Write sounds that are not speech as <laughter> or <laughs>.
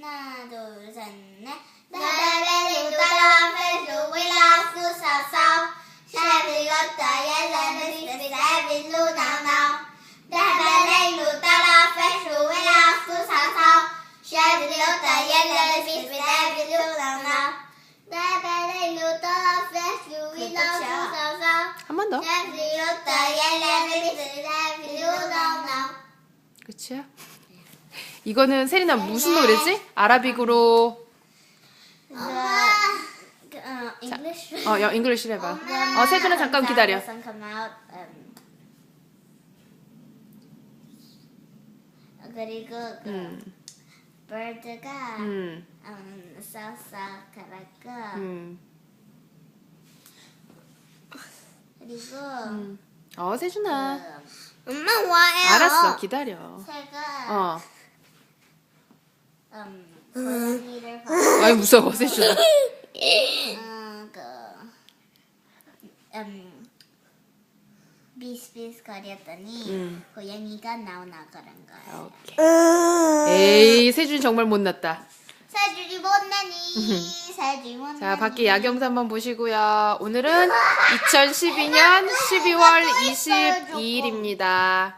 하나, 둘, 셋, 넷. 나를 따라 회수위라 수사사. 샤빌로타 예레는 비비비로 나나. 나를 따라 회수위라 수사사. 샤빌로타 예레는 비비비로 나나. 나를 따라 회수위라 수사사. 한번 더. 샤빌로타 나나. 끝이야? 이거는 세리나 무슨 노래지? 아라빅으로. 어, 영 잉글리시로 해봐. 어, 세준아 잠깐 기다려. 그리고 그 음, bird가 음, 음, 싹싹하고 음, 그리고 음. 어, 세준아. 그, 엄마 와요. 알았어, 기다려. 새가 어. 음, 고양이를 봐. 아이 무서워, 세준아. 음, 그, 음, 비스비스거렸더니 음. 고양이가 나오나 그런 거예요. 오케이. 에이, 세준이 정말 못났다. 세준이 못나니 <laughs> 세준이 못나니 자, 밖에 야경도 한번 보시고요. 오늘은 2012년 12월 22일입니다.